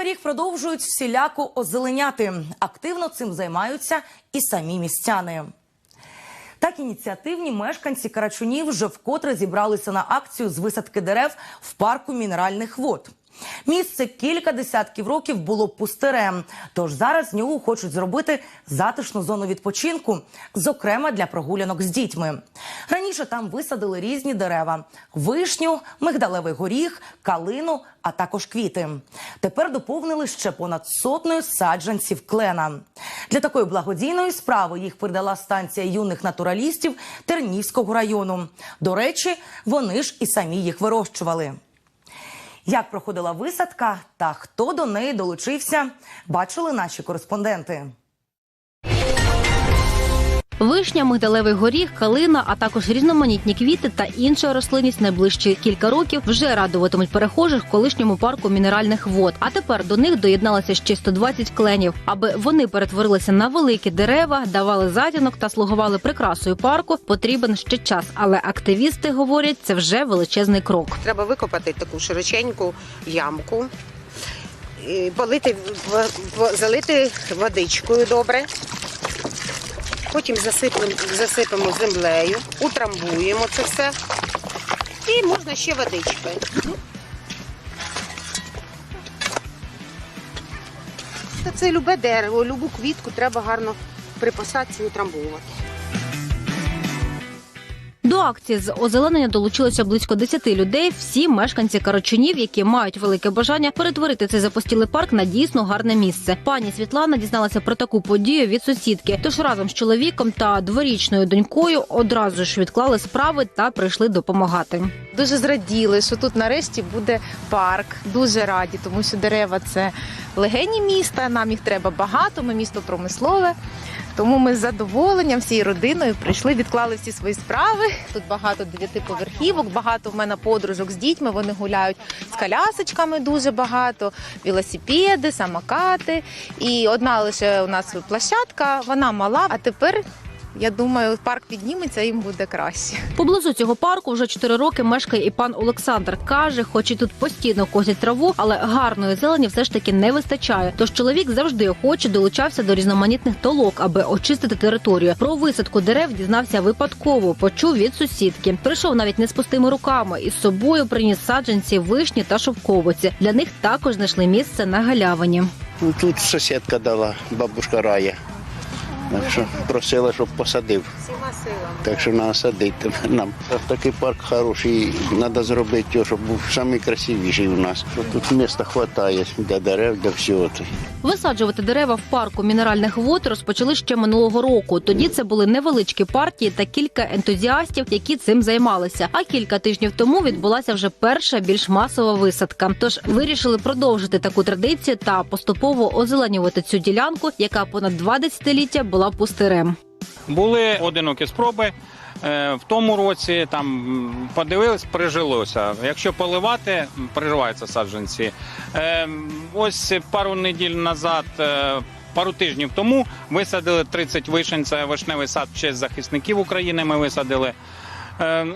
Кривий ріг продовжують всіляко озеленяти. Активно цим займаються і самі містяни. Так ініціативні мешканці Карачунів вже вкотре зібралися на акцію з висадки дерев в парку мінеральних вод. Місце кілька десятків років було пустирем, тож зараз з нього хочуть зробити затишну зону відпочинку, зокрема для прогулянок з дітьми. Раніше там висадили різні дерева: вишню, мигдалевий горіх, калину, а також квіти. Тепер доповнили ще понад сотнею саджанців клена. Для такої благодійної справи їх передала станція юних натуралістів Тернівського району. До речі, вони ж і самі їх вирощували. Як проходила висадка та хто до неї долучився, бачили наші кореспонденти. Вишня, мигдалевий горіх, калина, а також різноманітні квіти та інша рослинність найближчі кілька років вже радуватимуть перехожих колишньому парку мінеральних вод. А тепер до них доєдналося ще 120 кленів. Аби вони перетворилися на великі дерева, давали затінок та слугували прикрасою парку. Потрібен ще час. Але активісти говорять, це вже величезний крок. Треба викопати таку широченьку ямку, полити, залити водичкою добре. Потім засипемо, засипемо землею, утрамбуємо це все. І можна ще водичкою. Та це любе дерево, любу квітку треба гарно при посадці утрамбувати. Акції з озеленення долучилося близько 10 людей. Всі мешканці Карачунів, які мають велике бажання перетворити цей запостілий парк на дійсно гарне місце. Пані Світлана дізналася про таку подію від сусідки. Тож разом з чоловіком та дворічною донькою одразу ж відклали справи та прийшли допомагати. Дуже зраділи, що тут нарешті буде парк. Дуже раді, тому що дерева це легені міста. Нам їх треба багато. Ми місто промислове. Тому ми з задоволенням всією родиною прийшли, відклали всі свої справи. Тут багато дев'ятиповерхівок, багато в мене подружок з дітьми. Вони гуляють з колясочками дуже багато, велосипеди, самокати. І одна лише у нас площадка, вона мала. А тепер я думаю, парк підніметься, їм буде краще. Поблизу цього парку вже 4 роки мешкає і пан Олександр. каже, хоч і тут постійно косять траву, але гарної зелені все ж таки не вистачає. Тож чоловік завжди охоче долучався до різноманітних толок, аби очистити територію. Про висадку дерев дізнався випадково, почув від сусідки. Прийшов навіть не з пустими руками і з собою приніс саджанці вишні та шовковиці. Для них також знайшли місце на галявині. Ну, Тут сусідка дала, бабушка Рая. Так що просила, щоб посадив. Так що треба садити нам. Такий парк хороший, треба зробити, його, щоб був найкрасивіший у нас. Тут міста вистачає для дерев, для всього. Висаджувати дерева в парку мінеральних вод розпочали ще минулого року. Тоді це були невеличкі партії та кілька ентузіастів, які цим займалися. А кілька тижнів тому відбулася вже перша більш масова висадка. Тож вирішили продовжити таку традицію та поступово озеленювати цю ділянку, яка понад два десятиліття була пустирем. Були одинокі спроби. Е, В тому році там подивились, прижилося. Якщо поливати, приживаються саджанці. Е, Ось пару неділь назад, е, пару тижнів тому висадили 30 вишень. Це вишневий сад в честь захисників України. Ми висадили.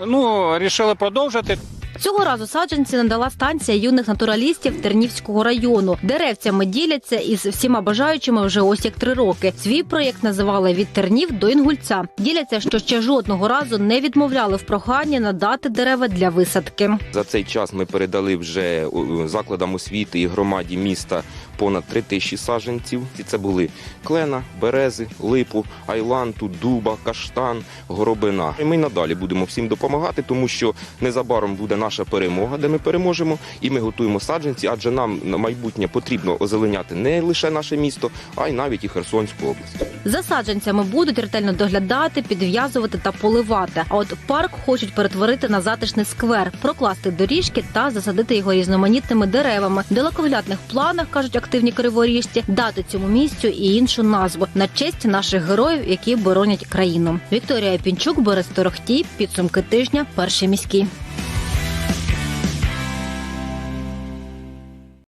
Ну, рішили продовжити. Цього разу саджанці надала станція юних натуралістів Тернівського району. Деревцями діляться із всіма бажаючими вже ось як три роки. Свій проєкт називали від тернів до інгульця. Діляться, що ще жодного разу не відмовляли в проханні надати дерева для висадки. За цей час ми передали вже закладам освіти і громаді міста понад три тисячі саджанців. І Це були клена, берези, липу, айланту, дуба, каштан, горобина. І ми надалі будемо всім допомагати, тому що незабаром буде наша перемога, де ми переможемо, і ми готуємо саджанці, адже нам на майбутнє потрібно озеленяти не лише наше місто, а й навіть і Херсонську область. За саджанцями будуть ретельно доглядати, підв'язувати та поливати. А от парк хочуть перетворити на затишний сквер, прокласти доріжки та засадити його різноманітними деревами. В далековиглядних планах кажуть активні криворіжці, дати цьому місцю і іншу назву на честь наших героїв, які боронять країну. Вікторія Пінчук, Борис Торохтій, підсумки тижня, перший міський.